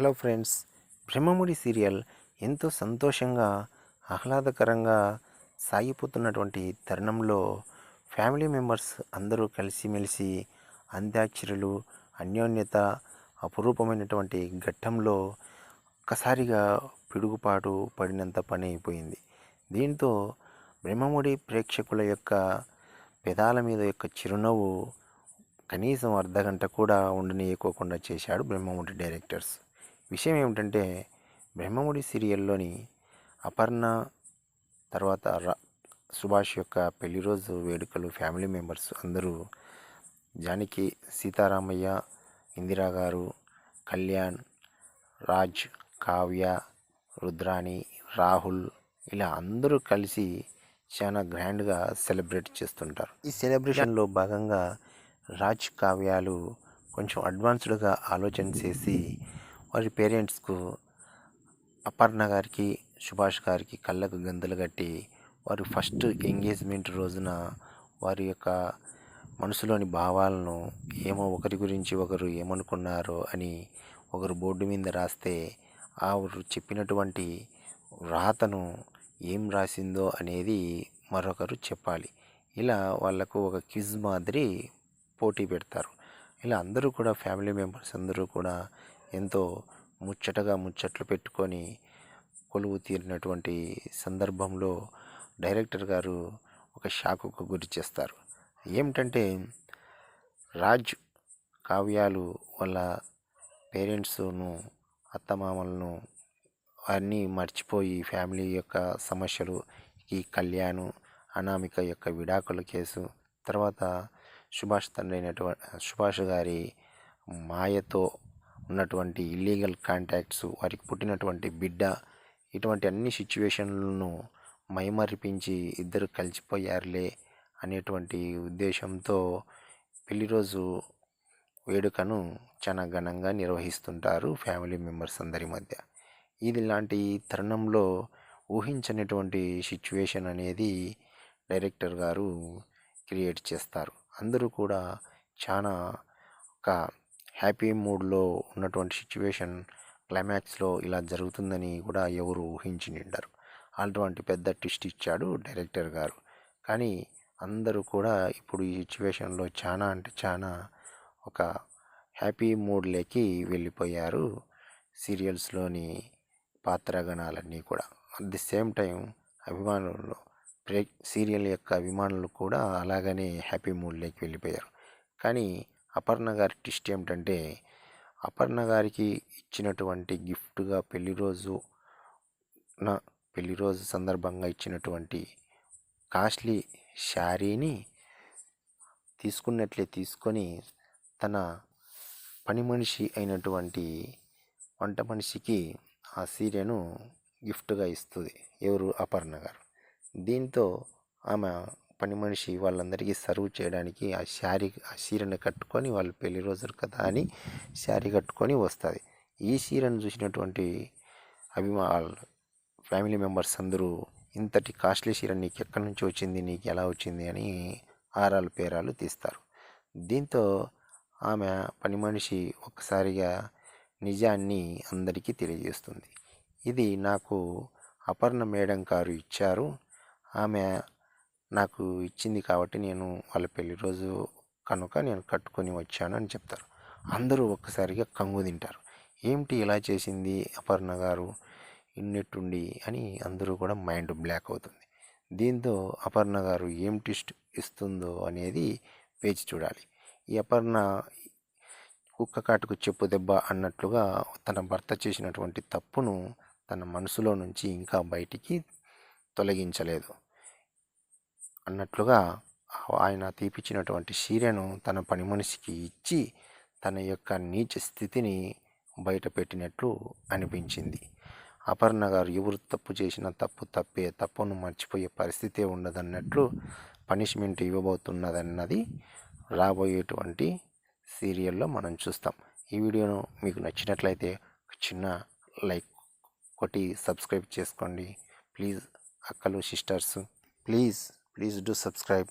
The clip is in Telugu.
హలో ఫ్రెండ్స్ బ్రహ్మముడి సీరియల్ ఎంతో సంతోషంగా ఆహ్లాదకరంగా సాగిపోతున్నటువంటి తరుణంలో ఫ్యామిలీ మెంబర్స్ అందరూ కలిసిమెలిసి అంత్యాక్షరులు అన్యోన్యత అపురూపమైనటువంటి ఘట్టంలో ఒక్కసారిగా పిడుగుపాటు పడినంత పని అయిపోయింది. దీంతో బ్రహ్మముడి ప్రేక్షకుల యొక్క పెదాల మీద యొక్క చిరునవ్వు కనీసం అర్ధగంట కూడా ఉండనీయకోకుండా చేశాడు బ్రహ్మముడి డైరెక్టర్స్. విషయం ఏమిటంటే బ్రహ్మముడి సీరియల్లోని అపర్ణ తర్వాత రా సుభాష్ యొక్క పెళ్ళి రోజు వేడుకలు ఫ్యామిలీ మెంబర్స్ అందరూ జానకి సీతారామయ్య ఇందిరా గారు కళ్యాణ్ రాజ్ కావ్య రుద్రాణి రాహుల్ ఇలా అందరూ కలిసి చాలా గ్రాండ్గా సెలబ్రేట్ చేస్తుంటారు. ఈ సెలబ్రేషన్లో భాగంగా రాజ్ కావ్యాలు కొంచెం అడ్వాన్స్డ్గా ఆలోచన చేసి వారి పేరెంట్స్కు అపర్ణ గారికి సుభాష్ గారికి కళ్ళకు గంతులు కట్టి వారి ఫస్ట్ ఎంగేజ్మెంట్ రోజున వారి యొక్క మనసులోని భావాలను ఏమో ఒకరి గురించి ఒకరు ఏమనుకున్నారో అని ఒకరు బోర్డు మీద రాస్తే ఆ చెప్పినటువంటి రాతను ఏం రాసిందో అనేది మరొకరు చెప్పాలి. ఇలా వాళ్ళకు ఒక క్విజ్ మాదిరి పోటీ పెడతారు. ఇలా అందరూ కూడా ఫ్యామిలీ మెంబర్స్ అందరూ కూడా ఎంతో ముచ్చటగా ముచ్చట్లు పెట్టుకొని కొలువు తీరినటువంటి సందర్భంలో డైరెక్టర్ గారు ఒక షాకుకు గురి చేస్తారు. ఏమిటంటే రాజ్ కావ్యాలు వాళ్ళ పేరెంట్స్ను అత్తమామలను అన్నీ మర్చిపోయి ఫ్యామిలీ యొక్క సమస్యలు ఈ కళ్యాణ్ అనామిక యొక్క విడాకుల కేసు తర్వాత సుభాష్ తండ్రి అయినటువంటి సుభాష్ గారి మాయతో ఉన్నటువంటి ఇల్లీగల్ కాంటాక్ట్స్ వారికి పుట్టినటువంటి బిడ్డ ఇటువంటి అన్ని సిచ్యువేషన్లను మైమరిపించి ఇద్దరు కలిసిపోయారులే అనేటువంటి ఉద్దేశంతో పెళ్ళి రోజు వేడుకను చాలా ఘనంగా నిర్వహిస్తుంటారు ఫ్యామిలీ మెంబర్స్ అందరి మధ్య. ఇది లాంటి తరుణంలో ఊహించనటువంటి సిచ్యువేషన్ అనేది డైరెక్టర్ గారు క్రియేట్ చేస్తారు. అందరూ కూడా చాలా ఒక హ్యాపీ మూడ్లో ఉన్నటువంటి సిచ్యువేషన్ క్లైమాక్స్లో ఇలా జరుగుతుందని కూడా ఎవరు ఊహించి నిండరు అటువంటి పెద్ద ట్విస్ట్ ఇచ్చాడు డైరెక్టర్ గారు. కానీ అందరూ కూడా ఇప్పుడు ఈ సిచ్యువేషన్లో చాలా అంటే చాలా ఒక హ్యాపీ మూడ్లోకి వెళ్ళిపోయారు సీరియల్స్లోని పాత్రగణాలన్నీ కూడా. అట్ ది సేమ్ టైం అభిమానులు ప్రే సీరియల్ యొక్క అభిమానులు కూడా అలాగనే హ్యాపీ మూడ్లోకి వెళ్ళిపోయారు. కానీ అపర్ణ గారి ట్విస్ట్ ఏమిటంటే అపర్ణ గారికి ఇచ్చినటువంటి గిఫ్ట్గా పెళ్ళి రోజు నా పెళ్ళి రోజు సందర్భంగా ఇచ్చినటువంటి కాస్ట్లీ శారీని తీసుకున్నట్లే తీసుకొని తన పని మనిషి అయినటువంటి వంట మనిషికి ఆ సీరెను గిఫ్ట్గా ఇస్తుంది ఎవరు? అపర్ణ గారు. దీంతో ఆమె పని మనిషి వాళ్ళందరికీ సర్వ్ చేయడానికి ఆ శారీ ఆ చీరను కట్టుకొని వాళ్ళు పెళ్ళి రోజులు కదా అని శారీ కట్టుకొని వస్తుంది. ఈ చీరను చూసినటువంటి అభిమా ఫ్యామిలీ మెంబర్స్ అందరూ ఇంతటి కాస్ట్లీ చీర నీకు ఎక్కడి నుంచి వచ్చింది నీకు ఎలా వచ్చింది అని ఆరాలు పేరాలు తీస్తారు. దీంతో ఆమె పని మనిషి ఒక్కసారిగా నిజాన్ని అందరికీ తెలియజేస్తుంది. ఇది నాకు అపర్ణ మేడం గారు ఇచ్చారు. ఆమె నాకు ఇచ్చింది కాబట్టి నేను వాళ్ళ పెళ్ళి రోజు కనుక నేను కట్టుకొని వచ్చాను అని చెప్తారు. అందరూ ఒక్కసారిగా కంగు తింటారు. ఏమిటి ఇలా చేసింది అపర్ణ గారు? ఇన్నెట్టుండి అని అందరూ కూడా మైండ్ బ్లాక్ అవుతుంది. దీంతో అపర్ణ గారు ఏం ట్విస్ట్ ఇస్తుందో అనేది వేచి చూడాలి. ఈ అపర్ణ కుక్క కాటుకు చెప్పు దెబ్బ అన్నట్లుగా తన భర్త చేసినటువంటి తప్పును తన మనసులో నుంచి ఇంకా బయటికి తొలగించలేదు. అన్నట్లుగా ఆయన తీపిచ్చినటువంటి చీరను తన పనిమనిషికి ఇచ్చి తన యొక్క నీచ స్థితిని బయటపెట్టినట్లు అనిపించింది. అపర్ణ గారు ఎవరు తప్పు చేసిన తప్పు తప్పే తప్పును మర్చిపోయే పరిస్థితే ఉండదన్నట్లు పనిష్మెంట్ ఇవ్వబోతున్నదన్నది రాబోయేటువంటి సీరియల్లో మనం చూస్తాం. ఈ వీడియోను మీకు నచ్చినట్లయితే చిన్న లైక్ కొట్టి సబ్స్క్రైబ్ చేసుకోండి. ప్లీజ్ అక్కలు sisters please please do subscribe